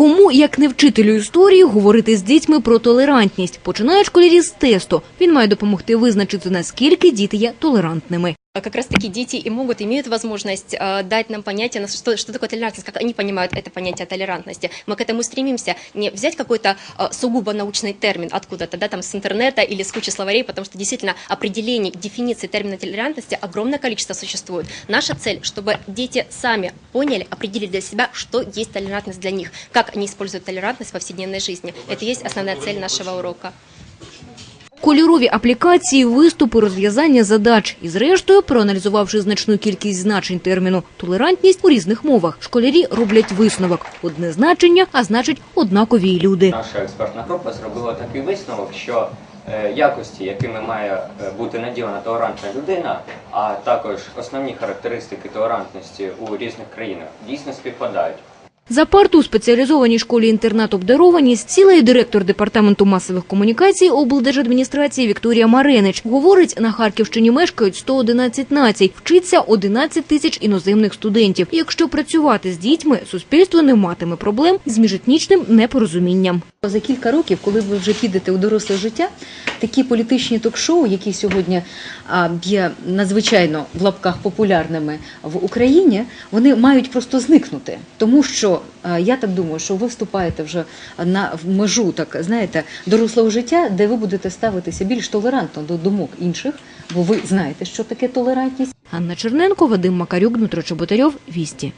com Кому, як не вчителю історії, говорити з дітьми про толерантність? Починають школярі з тесту. Він має допомогти визначити, наскільки діти є толерантними. А Как раз таки дети и могут, имеют возможность э, дать нам понятие, на что, что такое толерантность, как они понимают это понятие толерантности. Мы к этому стремимся, не взять какой-то э, сугубо научный термин откуда-то, да, там с интернета или с кучи словарей, потому что действительно определений, дефиниций термина толерантности огромное количество существует. Наша цель, чтобы дети сами поняли, определили для себя, что есть толерантность для них, как они используют толерантность в повседневной жизни. Это и есть основная цель нашего урока. Кольорові аплікації, виступи, розв'язання задач. І зрештою, проаналізувавши значну кількість значень терміну «толерантність» у різних мовах, школярі роблять висновок. Одне значення, а значить однакові люди. Наша експертна група зробила такий висновок, що е, якості, якими має е, бути наділена толерантна людина, а також основні характеристики толерантності у різних країнах дійсно співпадають. За парту у спеціалізованій школі-інтернат обдарованість сіла і директор департаменту масових комунікацій облдержадміністрації Вікторія Маренич. Говорить, на Харківщині мешкають 111 націй, вчиться 11 тисяч іноземних студентів. Якщо працювати з дітьми, суспільство не матиме проблем з міжетнічним непорозумінням. За кілька років, коли ви вже підете у доросле життя, такі політичні ток-шоу, які сьогодні є надзвичайно в лапках популярними в Україні, вони мають просто зникнути. Тому що а, я так думаю, що ви вступаєте вже на в межу, так знаєте, дорослого життя, де ви будете ставитися більш толерантно до думок інших, бо ви знаєте, що таке толерантність. Ганна Черненко, Вадим Макарюк, Дмитро Чоботарьов, Вісті.